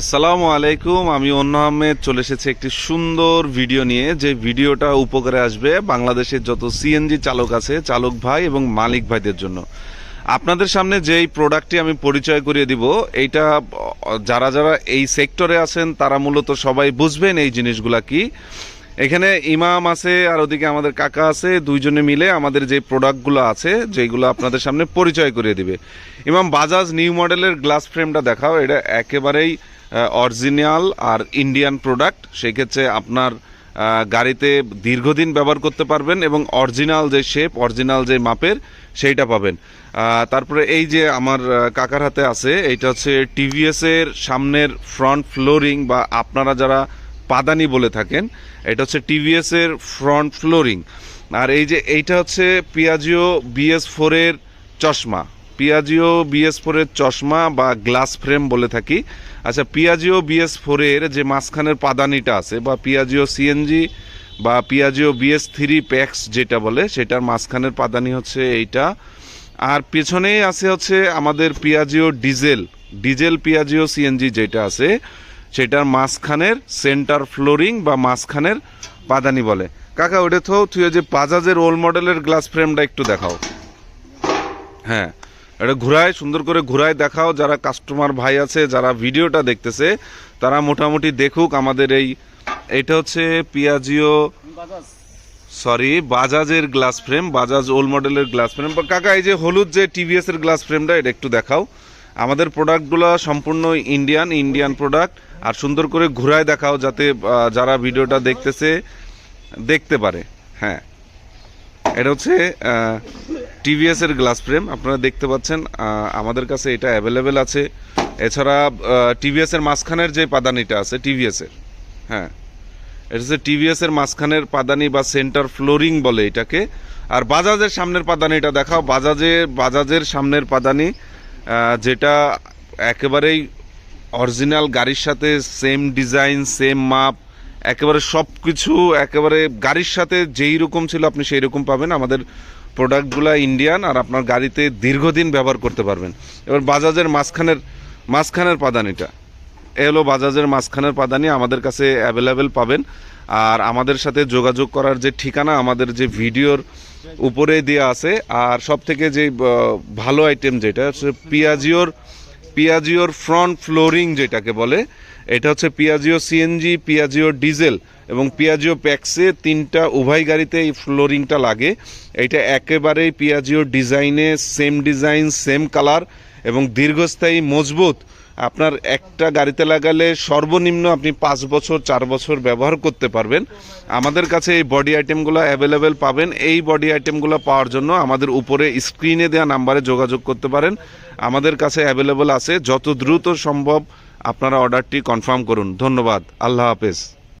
আসসালামু আলাইকুম, আমি অন্য আহমেদ। চলে এসেছি একটি সুন্দর ভিডিও নিয়ে। যে ভিডিওটা উপকারে আসবে বাংলাদেশের যত সিএনজি চালক আছে, চালক ভাই এবং মালিক ভাইদের জন্য। আপনাদের সামনে যেই প্রোডাক্টটি আমি পরিচয় করিয়ে দিব, এইটা, যারা যারা এই সেক্টরে আছেন, তারা মূলত সবাই বুঝবেন এই জিনিসগুলা কি। এখানে ইমাম আছে, আর ওদিকে আমাদের কাকা আছে, দুইজনে মিলে আমাদের যে প্রোডাক্টগুলো আছে, যেগুলো আপনাদের সামনে পরিচয় করিয়ে দিবে। ইমাম বাজাজ নিউ মডেলের গ্লাস ফ্রেমটা দেখাও, এটা একেবারেই অরিজিনাল আর ইন্ডিয়ান প্রোডাক্ট সেক্ষেত্রে আপনার গাড়িতে দীর্ঘদিন ব্যবহার করতে পারবেন এবং অরিজিনাল যে শেপ অরিজিনাল যে মাপের, সেইটা পাবেন। তারপরে এই যে আমার কাকার হাতে আছে, এইটা হচ্ছে টিভিএসের সামনের ফ্রন্ট ফ্লোরিং বা আপনারা যারা পাদানি বলে থাকেন, এটা হচ্ছে টিভিএসের ফ্রন্ট ফ্লোরিং আর এই যে এইটা হচ্ছে পিয়াজিও বিএস ফোরের চশমা। পিয়াজিও বিএস ফোরের চশমা বা গ্লাস ফ্রেম বলে থাকি। আচ্ছা পিয়াজিও বিএস ফোরের যে মাঝখানের পাদানিটা আছে বা পিয়াজিও সিএনজি বা পিয়াজিও বিএস থ্রি প্যাক্স যেটা বলে, সেটার মাঝখানের পাদানি হচ্ছে এইটা। আর পেছনেই আছে হচ্ছে আমাদের Piaggio diesel diesel Piaggio CNG যেটা আছে, সেটার মাঝখানের সেন্টার ফ্লোরিং বা মাঝখানের পাদানি বলে। কাকা, ওটা তো তুই যে বাজাজের ওল্ড মডেলের গ্লাস ফ্রেমটা একটু দেখাও। হ্যাঁ। এটা ঘুরায়, সুন্দর করে ঘুরায় দেখাও। যারা কাস্টমার ভাই আছে, যারা ভিডিওটা দেখতেছে, তারা মোটামুটি দেখুক আমাদের এই, এটা হচ্ছে পিয়াজিও সরি বাজাজের গ্লাস ফ্রেম বাজাজ ওল্ড মডেলের গ্লাস ফ্রেম কাকা, এই যে হলুদ যে টিভিএস এর গ্লাস ফ্রেমটা এটা একটু দেখাও। আমাদের প্রোডাক্টগুলো সম্পূর্ণ ইন্ডিয়ান ইন্ডিয়ান প্রোডাক্ট আর সুন্দর করে ঘুরায় দেখাও যাতে যারা ভিডিওটা দেখতেছে, দেখতে পারে। হ্যাঁ। এটা হচ্ছে টিভিএস এর গ্লাস ফ্রেম, আপনারা দেখতে পাচ্ছেন আমাদের কাছে এটা অ্যাভেলেবেল আছে। এছাড়া টিভিএস এর মাঝখানের যে পাদানিটা আছে, টিভিএস এর হ্যাঁ এটা হচ্ছে টিভিএস এর মাঝখানের পাদানি বা সেন্টার ফ্লোরিং বলে এটাকে। আর বাজাজের সামনের পাদানিটা দেখাও, বাজাজে, বাজাজের সামনের পাদানি যেটা একেবারেই অরিজিনাল গাড়ির সাথে সেম ডিজাইন সেম মাপ একেবারে সব কিছু একেবারে গাড়ির সাথে যেই রকম ছিল আপনি সেই রকম পাবেন। আমাদের প্রোডাক্টগুলো ইন্ডিয়ান আর আপনার গাড়িতে দীর্ঘদিন ব্যবহার করতে পারবেন। এবার বাজাজের মাঝখানের মাঝখানের পাদানিটা এ হলো বাজাজের মাঝখানের পাদানি, আমাদের কাছে অ্যাভেলেবেল পাবেন। আর আমাদের সাথে যোগাযোগ করার যে ঠিকানা, আমাদের যে ভিডিওর উপরে দেওয়া আছে, আর সব থেকে যে ভালো আইটেম যেটা পিয়াজিওর পিয়াজিওর ফ্রন্ট ফ্লোরিং যেটাকে বলে এটা হচ্ছে পিয়াজিও সিএনজি পিয়াজিও ডিজেল এবং পিয়াজিও প্যাক্সে তিনটা উভয় গাড়িতে এই ফ্লোরিংটা লাগে। এটা একেবারেই পিয়াজিও ডিজাইনে সেম ডিজাইন সেম কালার এবং দীর্ঘস্থায়ী, মজবুত। আপনার একটা গাড়িতে লাগালে সর্বনিম্ন আপনি পাঁচ বছর, চার বছর ব্যবহার করতে পারবেন। আমাদের কাছে এই বডি আইটেমগুলো অ্যাভেলেবেল পাবেন। এই বডি আইটেমগুলো পাওয়ার জন্য আমাদের উপরে স্ক্রিনে দেওয়া নাম্বারে যোগাযোগ করতে পারেন। আমাদের কাছে অ্যাভেলেবেল আছে। যত দ্রুত সম্ভব আপনারা অর্ডারটি কনফার্ম করুন। ধন্যবাদ। আল্লাহ হাফেজ।